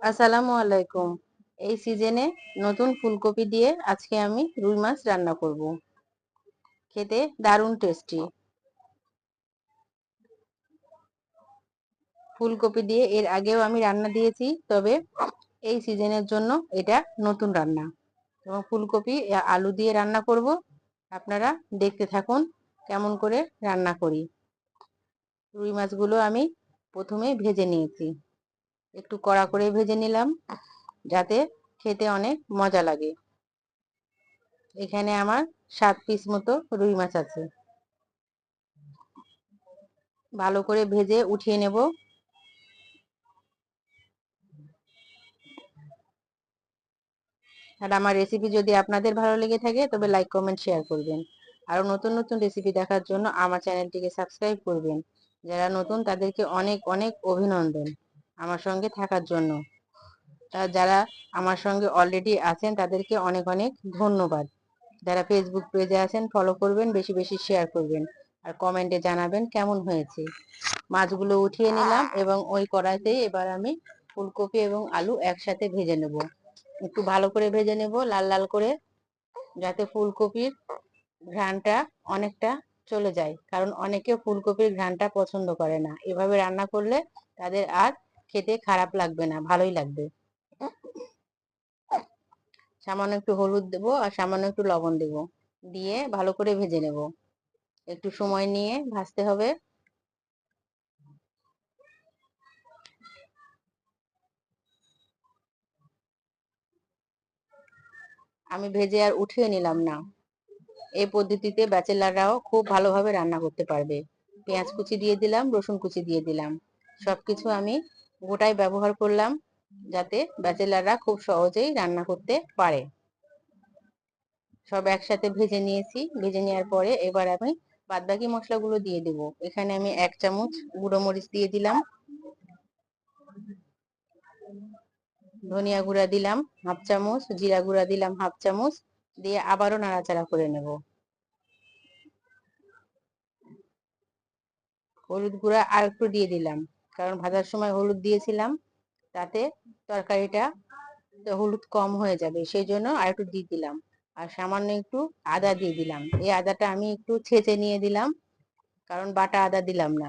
আসসালামু আলাইকুম। এই সিজনে নতুন ফুলকপি দিয়ে আজকে আমি রুই মাছ রান্না করব। খেতে দারুণ টেস্টি ফুলকপি দিয়ে এর আগেও আমি রান্না দিয়েছি, তবে এই সিজনের জন্য এটা নতুন রান্না। এবং ফুলকপি আলু দিয়ে রান্না করব। আপনারা দেখতে থাকুন কেমন করে রান্না করি। রুই মাছগুলো আমি প্রথমে ভেজে নিয়েছি। একটু কড়া করে ভেজে নিলাম, যাতে খেতে অনেক মজা লাগে। এখানে আমার সাত পিস মতো রুই মাছ আছে। ভালো করে ভেজে উঠিয়ে নেব। আর আমার রেসিপি যদি আপনাদের ভালো লেগে থাকে, তবে লাইক কমেন্ট শেয়ার করবেন। আরও নতুন নতুন রেসিপি দেখার জন্য আমার চ্যানেলটিকে সাবস্ক্রাইব করবেন। যারা নতুন, তাদেরকে অনেক অনেক অভিনন্দন। আমার সঙ্গে থাকার জন্য। তা যারা আমার সঙ্গে অলরেডি আছেন, তাদেরকে অনেক অনেক ধন্যবাদ। যারা ফেসবুক পেজে আছেন ফলো করবেন, বেশি বেশি শেয়ার করবেন। আর কমেন্টে জানাবেন কেমন হয়েছে। মাছগুলো উঠিয়ে নিলাম এবং ওই কড়াইতেই এবার আমি ফুলকপি এবং আলু একসাথে ভেজে নেব। একটু ভালো করে ভেজে নেব, লাল লাল করে, যাতে ফুলকপির ঘ্রাণটা অনেকটা চলে যায়। কারণ অনেকে ফুলকপির ঘ্রাণটা পছন্দ করে না। এভাবে রান্না করলে তাদের আর খেতে খারাপ লাগবে না, ভালোই লাগবে। সামান্য একটু হলুদ দেব আর সামান্য একটু লবণ দেব। দিয়ে ভালো করে ভেজে নেব। একটু সময় নিয়ে ভাজতে হবে। আমি ভেজে আর উঠিয়ে নিলাম না। এই পদ্ধতিতে ব্যাচেলাররাও খুব ভালোভাবে রান্না করতে পারবে। পেঁয়াজ কুচি দিয়ে দিলাম, রসুন কুচি দিয়ে দিলাম। সবকিছু আমি গোটাই ব্যবহার করলাম যাতে ব্যাচেলাররা খুব সহজেই রান্না করতে পারে। সব একসাথে ভেজে নিয়েছি। ভেজে নেওয়ার পরে এবার আমি বাদবাকি মশলাগুলো দিয়ে দেব। এখানে আমি এক চামচ গুঁড়ো মরিচ দিয়ে দিলাম। ধনিয়া গুঁড়া দিলাম হাফ চামচ, জিরা গুঁড়া দিলাম হাফ চামচ দিয়ে আবারও নাড়াচাড়া করে নেব। হলুদ গুঁড়া আর একটু দিয়ে দিলাম। কারণ ভাজার সময় হলুদ দিয়েছিলাম, তাতে তরকারিটা হলুদ কম হয়ে যাবে, সেই জন্য আর একটু দিয়ে দিলাম। আর সামান্য একটু আদা দিয়ে দিলাম। এই আদাটা আমি একটু ছেঁচে নিয়ে দিলাম, কারণ বাটা আদা দিলাম না।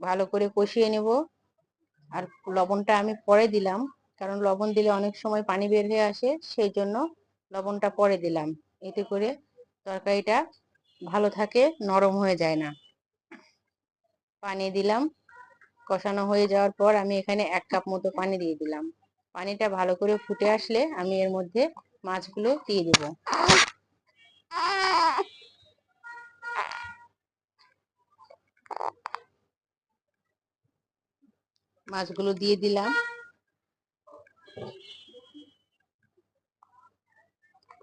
ভালো করে কষিয়ে নেব। আর লবণটা আমি পরে দিলাম, কারণ লবণ দিলে অনেক সময় পানি বের হয়ে আসে, সেই জন্য লবণটা পরে দিলাম। এতে করে তরকারিটা ভালো থাকে, নরম হয়ে যায় না। পানি দিলাম, কষানো হয়ে যাওয়ার পর আমি এখানে এক কাপ মতো পানি দিয়ে দিলাম। পানিটা ভালো করে ফুটে আসলে আমি এর মধ্যে মাছগুলো দিয়ে দেব। মাছগুলো দিয়ে দিলাম।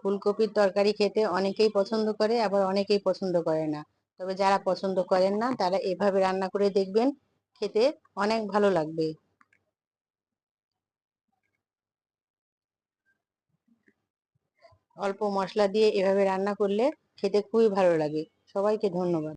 ফুলকপির তরকারি খেতে অনেকেই পছন্দ করে, আবার অনেকেই পছন্দ করে না। তবে যারা পছন্দ করেন না, তারা এভাবে রান্না করে দেখবেন, খেতে অনেক ভালো লাগবে। অল্প মশলা দিয়ে এভাবে রান্না করলে খেতে খুবই ভালো লাগে। সবাইকে ধন্যবাদ।